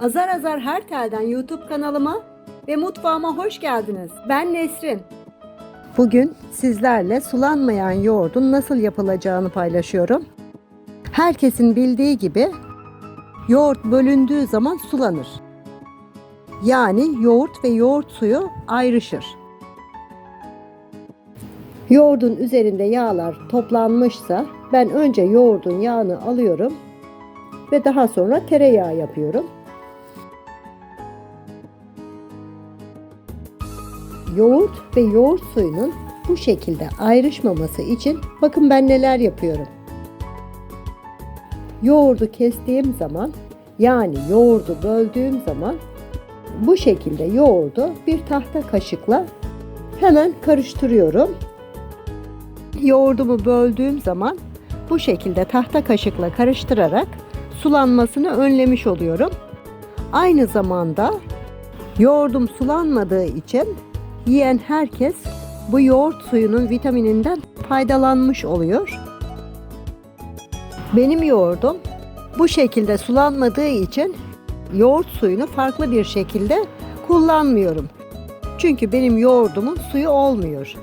Azar Azar Her Tel'den YouTube kanalıma ve mutfağıma hoş geldiniz. Ben Nesrin. Bugün sizlerle sulanmayan yoğurdun nasıl yapılacağını paylaşıyorum. Herkesin bildiği gibi yoğurt bölündüğü zaman sulanır. Yani yoğurt ve yoğurt suyu ayrışır. Yoğurdun üzerinde yağlar toplanmışsa ben önce yoğurdun yağını alıyorum ve daha sonra tereyağı yapıyorum. Yoğurt ve yoğurt suyunun bu şekilde ayrışmaması için bakın ben neler yapıyorum. Yoğurdu kestiğim zaman yani yoğurdu böldüğüm zaman bu şekilde yoğurdu bir tahta kaşıkla hemen karıştırıyorum. Yoğurdumu böldüğüm zaman bu şekilde tahta kaşıkla karıştırarak sulanmasını önlemiş oluyorum. Aynı zamanda yoğurdum sulanmadığı için yiyen herkes bu yoğurt suyunun vitamininden faydalanmış oluyor. Benim yoğurdum bu şekilde sulanmadığı için yoğurt suyunu farklı bir şekilde kullanmıyorum. Çünkü benim yoğurdumun suyu olmuyor.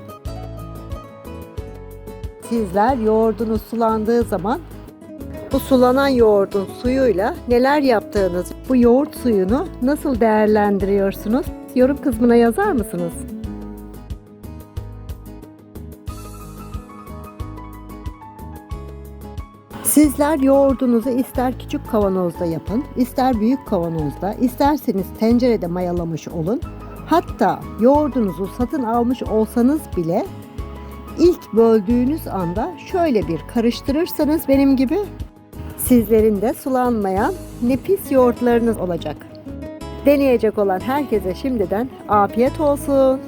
Sizler yoğurdunuz sulandığı zaman bu sulanan yoğurdun suyuyla neler yaptığınız, bu yoğurt suyunu nasıl değerlendiriyorsunuz? Yorum kısmına yazar mısınız? Sizler yoğurdunuzu ister küçük kavanozda yapın, ister büyük kavanozda, isterseniz tencerede mayalamış olun. Hatta yoğurdunuzu satın almış olsanız bile ilk böldüğünüz anda şöyle bir karıştırırsanız benim gibi sizlerin de sulanmayan nefis yoğurtlarınız olacak. Deneyecek olan herkese şimdiden afiyet olsun.